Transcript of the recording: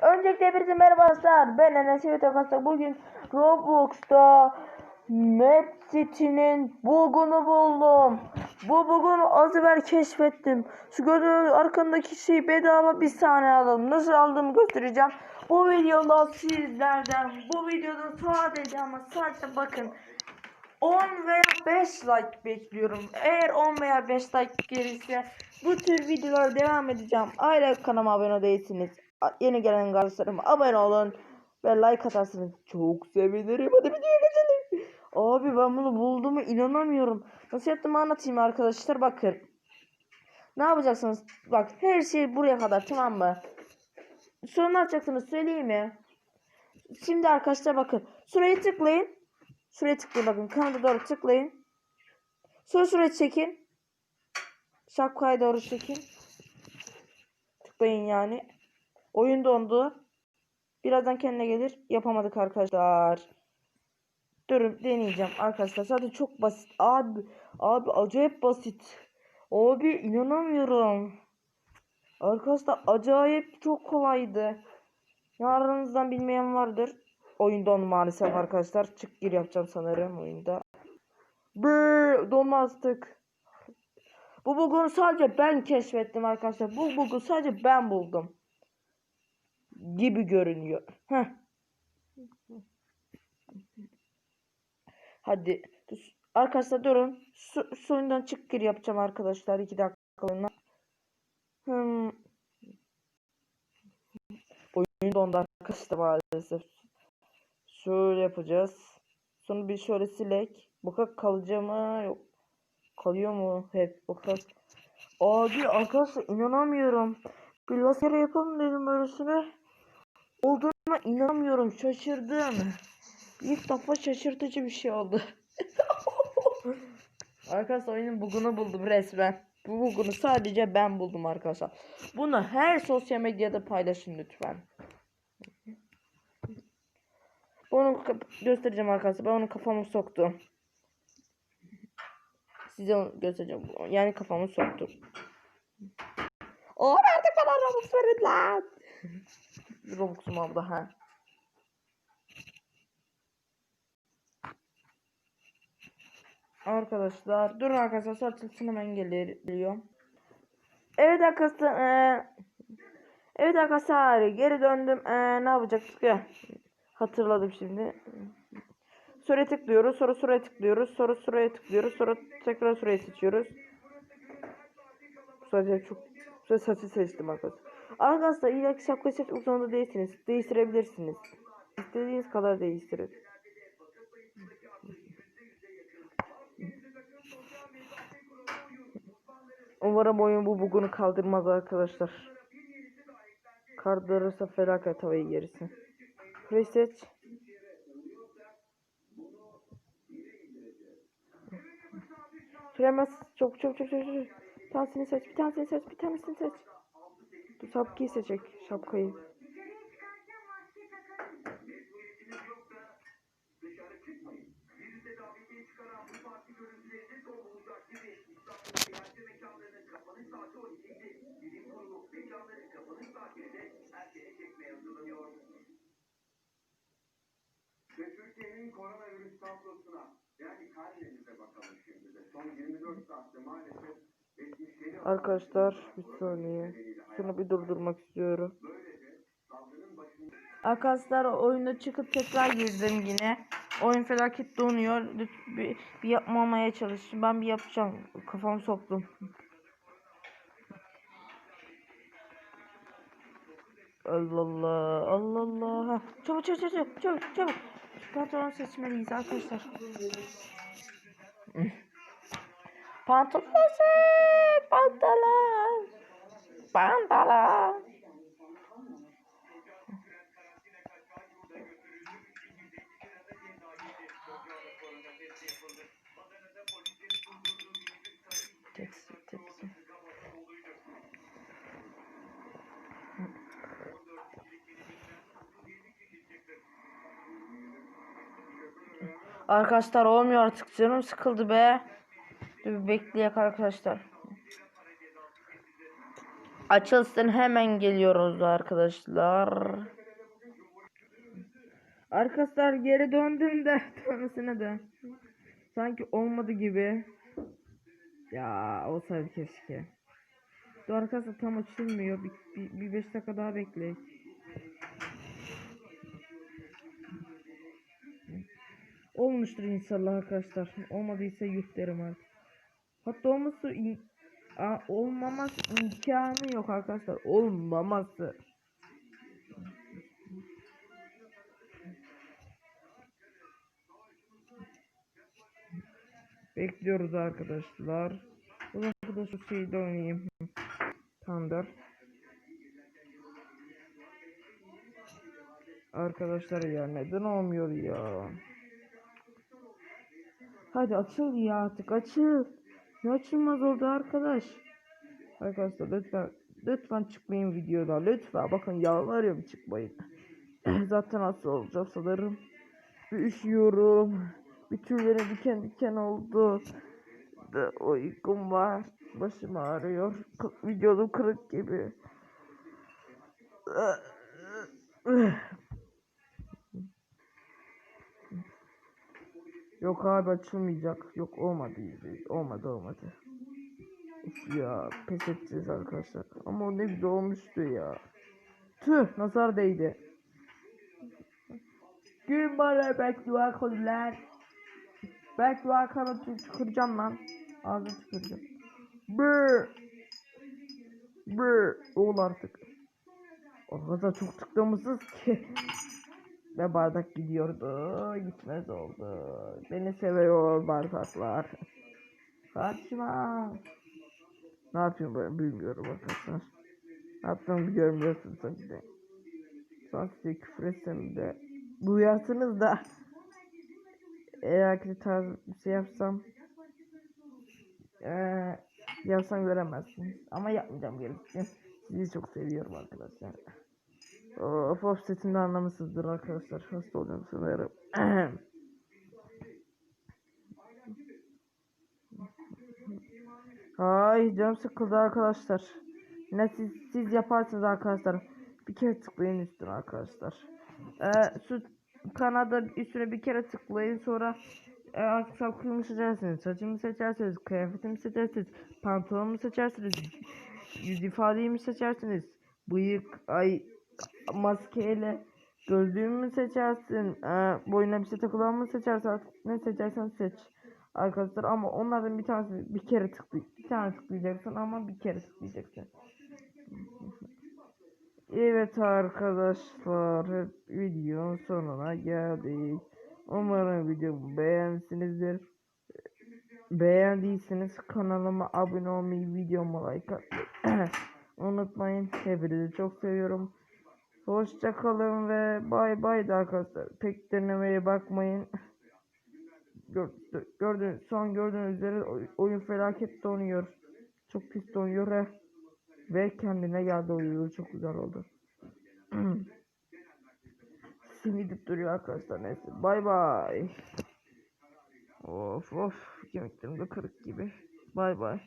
Öncelikle hepinize merhaba arkadaşlar. Ben Enes arkadaşlar. Bugün Roblox'ta Map City'nin bug'unu buldum. Bu bug'unu az evvel keşfettim. Şu gördüğünüz arkandaki şeyi bedava bir saniye aldım. Nasıl aldığımı göstereceğim. Bu videoda sizlerden bu videoda sadece ama sadece bakın 10 veya 5 like bekliyorum. Eğer 10 veya 5 like gelirse bu tür videolara devam edeceğim. Ayrıca kanalıma abone değilsiniz. Yeni gelen kardeşlerim abone olun ve like atarsınız. Çok sevinirim. Hadi videoya geçelim. Abi ben bunu bulduğumu inanamıyorum. Nasıl yaptığımı anlatayım arkadaşlar bakın. Ne yapacaksınız? Bak her şey buraya kadar tamam mı? Sonra ne yapacaksınız söyleyeyim mi? Şimdi arkadaşlar bakın. Şuraya tıklayın. Şuraya tıklayın bakın. Kanada doğru tıklayın. Sonra şuraya çekin. Şapkaya doğru çekin. Tıklayın yani. Oyun dondu. Birazdan kendine gelir. Yapamadık arkadaşlar. Durun deneyeceğim arkadaşlar. Zaten çok basit. Abi, abi acayip basit. Abi inanamıyorum. Arkadaşlar acayip çok kolaydı. Yarınızdan bilmeyen vardır. Oyun dondu maalesef arkadaşlar. Çık gir yapacağım sanırım oyunda. Brrr, donmazdık. Bu bug'u sadece ben keşfettim arkadaşlar. Bu bug'u sadece ben buldum. Gibi görünüyor. Heh. Hadi. Arkadaşlar durun. Su, suyundan çık gir yapacağım arkadaşlar. 2 dakikalığına. Hmm. Oyun dondu arkadaşlar maalesef. Şöyle yapacağız. Sonra bir şöyle silek. Bakalım kalacak mı? Yok. Kalıyor mu? Hep bakalım. Abi arkadaşlar inanamıyorum. Bir lazer yapalım dedim böylesine. Olduğuna inanamıyorum. Şaşırdım. İlk defa şaşırtıcı bir şey oldu. arkadaşlar oyunun bugunu buldum resmen. Bu bugunu sadece ben buldum arkadaşlar. Bunu her sosyal medyada paylaşın lütfen. Onu göstereceğim arkadaşlar. Ben onu kafama soktum. Size göstereceğim. Yani kafamı soktum. O artık bana Robux verin lan. Robux'um aldı ha. Arkadaşlar durun arkadaşlar açılsın hemen geliyor. Evet arkadaşlar eee, Evet arkadaşlar geri döndüm. Eee, ne yapacaktık ya? Hatırladım şimdi. Şuraya tıklıyoruz. Sonra şuraya tıklıyoruz. Sonra şuraya tıklıyoruz. Sonra tekrar şuraya seçiyoruz. Sadece çok Sonra saçı seçtim arkadaşlar. Arkadaşlar illa ki şapka seçmek zorunda değilsiniz. Değiştirebilirsiniz. İstediğiniz kadar değiştirin. Umarım oyun bu bugunu kaldırmaz arkadaşlar. Kaldırırsa felaket havayı gerisi. Burayı seç. Süremez. Çok çok çok çok çok. Bir tanesini seç. Bir tanesini seç. Bir tanesini seç. Dur şapkayı seçecek. Şapkayı. Koronavirüs tablosuna yani karnenize bakalım şimdi de. Son 24 saatte maalesef 77 Arkadaşlar bir saniye. Şunu bir durdurmak istiyorum. Arkadaşlar oyuna çıkıp tekrar girdim yine. Oyun felaket donuyor. Bir, bir yapmamaya çalışın. Ben bir yapacağım. Kafamı soktum. Allah Allah. Allah Allah. Çabuk çabuk çabuk çabuk çabuk. Şu pantolon seçmeliyiz arkadaşlar. Pantolon. Pantolon. Pantolon. Arkadaşlar olmuyor artık canım sıkıldı be. Dur bekleyek arkadaşlar. açılsın hemen geliyoruz arkadaşlar. Arkadaşlar geri döndüm de dönmesine de. Sanki olmadı gibi. Ya olsaydı keşke. Dur arkadaşlar tam açılmıyor. Bir, bir, bir beş dakika daha bekleyin. Olmuştur inşallah arkadaşlar. Olmadıysa yuh artık. Hatta olması olmaması imkanı yok arkadaşlar. Olmaması. Bekliyoruz arkadaşlar. Bu da şu şeyde oynayayım. Thunder. Arkadaşlar ya neden olmuyor ya? Hadi açıl ya artık açıl. Ne açılmaz oldu arkadaş? Arkadaşlar lütfen lütfen çıkmayın videoda lütfen bakın yalvarıyorum çıkmayın. Zaten hasta olacağım sanırım. Bir üşüyorum. Bir tüylerim diken diken oldu. Da uykum var. Başım ağrıyor. Videom kırık gibi. Yok abi açılmayacak. Yok olmadı. Olmadı olmadı. Uf ya pes edeceğiz arkadaşlar. Ama o ne güzel olmuştu ya. Tüh nazar değdi. Gün bana beddua konular. Beddua kanatı çıkaracağım lan. Ağzını çıkaracağım. Bır. Bır. Ol artık. O kadar çok tıklamışız ki. Ve bardak gidiyordu. Gitmez oldu. Beni seviyor bardaklar. Kaçma. Ne yapıyorum ben bilmiyorum arkadaşlar. Ne yaptığımı görmüyorsunuz tabii de. Size küfür etsem de duyarsınız da eğer ki tarz bir şey yapsam eee yapsam göremezsiniz. Ama yapmayacağım gerisini. Sizi çok seviyorum arkadaşlar. Of of sesimde anlamışsınızdır arkadaşlar. Hasta oluyorum sanırım. Ay canım sıkıldı arkadaşlar. Ne siz, siz yaparsınız arkadaşlar. Bir kere tıklayın üstüne arkadaşlar. Ee, şu kanada üstüne bir kere tıklayın sonra e, saçımı seçersiniz, saçımı seçersiniz, kıyafetimi seçersiniz, pantolonumu seçersiniz, yüz ifademi seçersiniz, bıyık, ay maskeyle gözlüğümü seçersin, e, boyuna bir şey takılan mı seçersin artık ne seçersen seç arkadaşlar ama onlardan bir tanesi bir kere tıklay bir tane tıklayacaksın ama bir kere tıklayacaksın. Evet arkadaşlar videonun sonuna geldik. Umarım videomu beğenmişsinizdir. Beğendiyseniz kanalıma abone olmayı, videoma like atmayı unutmayın. Hepinizi çok seviyorum. Hoşça kalın ve bay bay da arkadaşlar. Pek denemeye bakmayın. Gör- Gördüğünüz, son gördüğünüz üzere oy- oyun felaket donuyor. Çok pis donuyor. Ve kendine geldi oyun çok güzel oldu. Simidip duruyor arkadaşlar neyse. Bay bay. Of of kemiklerim de kırık gibi. Bay bay.